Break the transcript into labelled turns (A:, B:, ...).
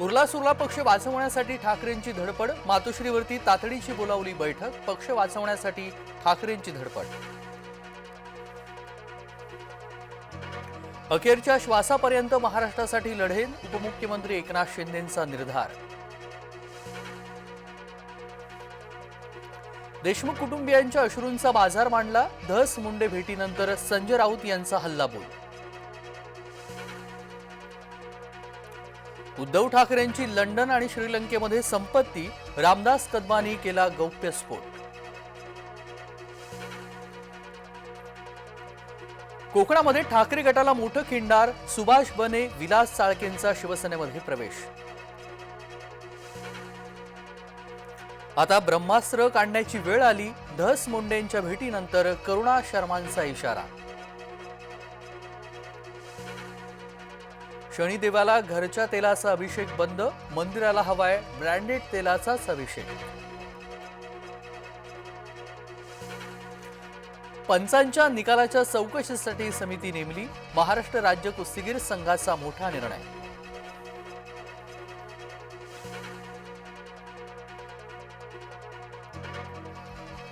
A: उरला सुरला पक्ष वाचवण्यासाठी ठाकरेंची धडपड मातोश्रीवरती तातडीची बोलावली बैठक पक्ष वाचवण्यासाठी ठाकरेंची धडपड. अखेरच्या श्वासापर्यंत महाराष्ट्रासाठी लढेन उपमुख्यमंत्री एकनाथ शिंदेंचा निर्धार. देशमुख कुटुंबियांच्या अश्रूंचा बाजार मांडला धस मुंडे भेटीनंतर संजय राऊत यांचा हल्लाबोल. उद्धव ठाकरेंची लंडन आणि श्रीलंकेमध्ये संपत्ती रामदास कदमानी केला गौप्यस्फोट कोकणामध्ये ठाकरे गटाला मोठं खिंडार सुभाष बने विलास चाळकेंचा शिवसेनेमध्ये प्रवेश. आता ब्रह्मास्त्र काढण्याची वेळ आली धस मुंडेंच्या भेटीनंतर करुणा शर्मांचा इशारा. शनिदेवाला घरच्या तेलाचा अभिषेक बंद मंदिराला हवाय ब्रँडेड तेलाचाच अभिषेक पंचांच्या निकालाच्या चौकशीसाठी समिती नेमली महाराष्ट्र राज्य कुस्तीगीर संघाचा मोठा निर्णय.